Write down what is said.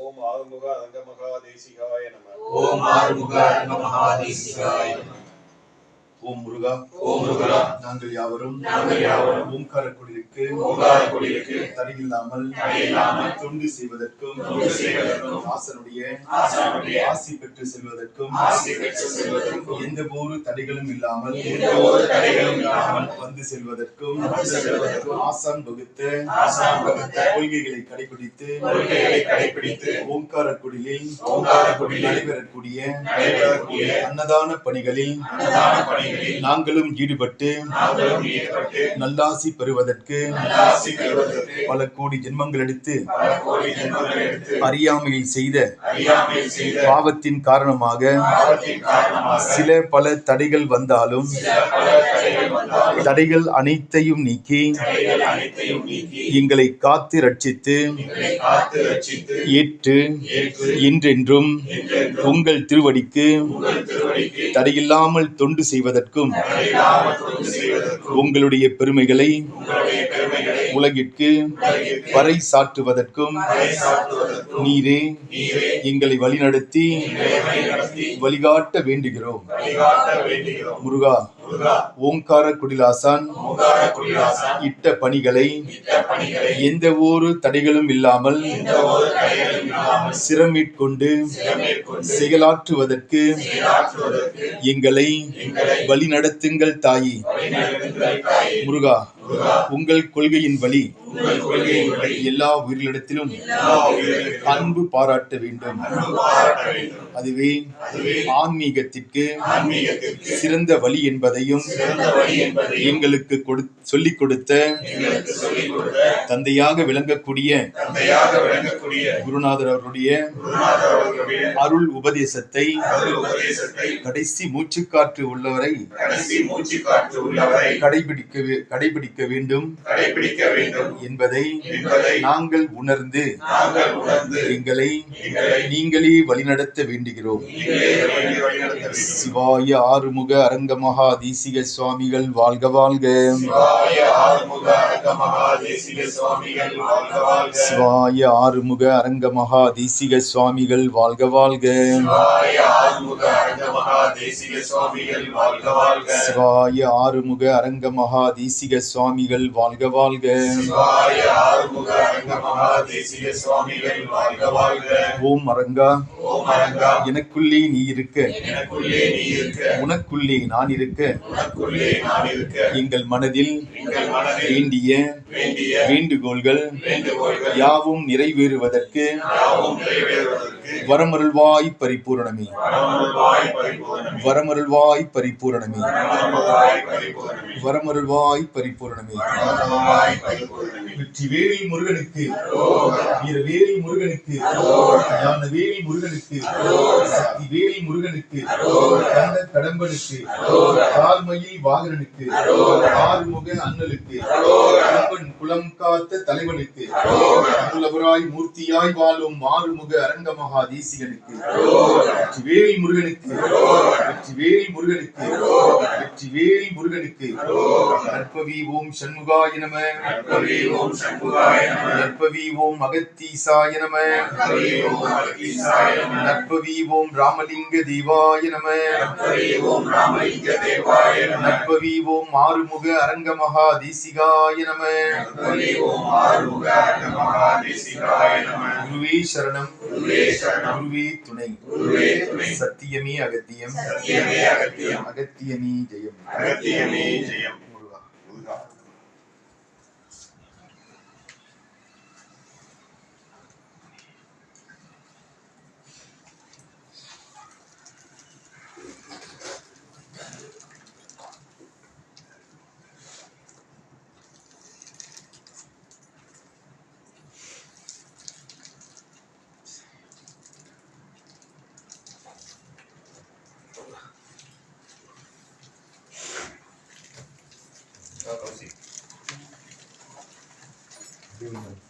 ஓம் ஆறுமுக அரங்க மகாதேசிகாய நம ஓம் ஆறுமுக அரங்க மகாதேசிகாய நம ஓம் முருகா ஓம் முருகா நாங்கள் யாவரும் நாங்கள் யாவரும் ஓம்கார குடிலுக்கு ஓங்கார குடிலுக்கு தடையில்லாமல் தடையில்லாமல் தொண்டு செய்வதற்கும் தொண்டு செய்வதற்கும் ஆசனுடைய ஆசானுடைய ஆசி பெற்று செல்வதற்கும் ஆசி பெற்று செல்வதற்கும் எந்த ஒரு தடைகளும் இல்லாமல் எந்த ஒரு தடைகளும் இல்லாமல் வந்து செல்வதற்கும் வந்து செல்வதற்கும் ஆசான் வகுத்த ஆசான் வகுத்த கொள்கைகளை கடைபிடித்து கொள்கைகளை கடைபிடித்து ஓம்கார குடிலில் ஓங்கார குடிலில் நடைபெறக்கூடிய நடைபெறக்கூடிய அன்னதான பணிகளில் அன்னதான பணிகளில் நாங்களும் ஈடுபட்டு நாங்களும் ஈடுபட்டு நல்லாசி பெறுவதற்கு பல கோடி ஜென்மங்கள் எடுத்து அறியாமையில் செய்த பாவத்தின் காரணமாக சில பல தடைகள் வந்தாலும் தடைகள் அனைத்தையும் நீக்கி எங்களை காத்து ரட்சித்து ஏற்று என்றென்றும் உங்கள் திருவடிக்கு தடையில்லாமல் தொண்டு செய்வதற்கும் உங்களுடைய பெருமைகளை உலகிற்கு பறை சாற்றுவதற்கும் பறைசாற்றுவதற்கும் நீரே எங்களை வழிநடத்தி வழிகாட்ட வேண்டுகிறோம். முருகா ஓங்கார குடிலாசான் இட்ட பணிகளை எந்த ஒரு தடைகளும் இல்லாமல் மேற்கொண்டு செயலாற்றுவதற்கு எங்களை வழிநடத்துங்கள் தாயி. முருகா உங்கள் கொள்கையின் வழி எல்லா உயிரினங்களுக்கும் அன்பு பாராட்ட வேண்டும். அதுவே ஆன்மீகத்திற்கு சிறந்த வழி என்பதையும் எங்களுக்கு சொல்லிக் கொடுத்த தந்தையாக விளங்கக்கூடிய குருநாதர் அவருடைய அருள் உபதேசத்தை கடைசி மூச்சுக்காற்று உள்ளவரை கடைபிடிக்க வே- கடைபிடிக்க வேண்டும் கடைபிடிக்க வேண்டும். என்பதை நாங்கள் உணர்ந்து எங்களை நீங்களே வழிநடத்த வேண்டுகிறோம். சிவாய ஆறுமுக அரங்க மகா தீசிக சுவாமிகள் வாழ்க வாழ்க. சிவாய ஆறுமுக அரங்க மகாதேசிக சுவாமிகள் வாழ்க வாழ்க. சிவாய ஆறுமுக அரங்க மகா தீசிக சுவாமிகள் வாழ்க வாழ்க. மகாதேசிக சுவாமிகள் வாழ்க வாழ்க. சிவாய ஆறுமுக அரங்க மகா தீசிக சுவாமிகள் வாழ்க வாழ்க. சிவாய ஆறுமுக அரங்க மகாதேசிக சுவாமிகள் வாழ்க வாழ்க. ஓம் அரங்கா. ஓம் அரங்கா. எனக்குள்ளே நீ இருக்க. எனக்குள்ளே நீ இருக்க. உனக்குள்ளே நான் இருக்க. உனக்குள்ளே நான் இருக்க. எங்கள் மனதில் எங்கள் மனதில் வேண்டிய வேண்டுகோள்கள் வேண்டுகோள்கள் யாவும் நிறைவேறுவதற்கு யாவும் நிறைவேறுவதற்கு வரமருள்வாய் பரிபூரணமே. வரமருள்வாய் பரிபூரணமே. வரமருள்வாய் பரிபூரணமே. வரமருள்வாய் பரிபூரணமே. வரமருள்வாய் பரிபூரணமே. வெற்றிவேல் முருகனுக்கு. வீரவேல் முருகனுக்கு. முருகனுக்கு. சக்திவேல் முருகனுக்கு. கண்ட கடம்பனுக்கு. கார்மயில் வாகனனுக்கு ஆறுமுக அண்ணலுக்கு. குலம் காத்த தலைவனுக்கு. புலவராய் மூர்த்தியாய் வாழும் மாறுமுக அரங்க மகா தேசிகனுக்கு வெற்றிவேல் முருகனுக்கு முருகனுக்கு வெற்றிவேல் முருகனுக்கு. நற்பவி ஓம் சண்முகாய நம. நற்பவி ஓம் சண்முகாய நம. நற்பவி ஓம் அகத்தீசாய நம. நற்பவி ஓம் ராமலிங்க தேவாய நம. நற்பவி ஓம் ஆறுமுக அரங்க மகா தேசிகாய நம. குருவே சரணம். குருவே துணை. சத்தியமே அகத்தியம். அகத்தியமே ஜெயம். அகத்தியமே ஜெயம். everyone.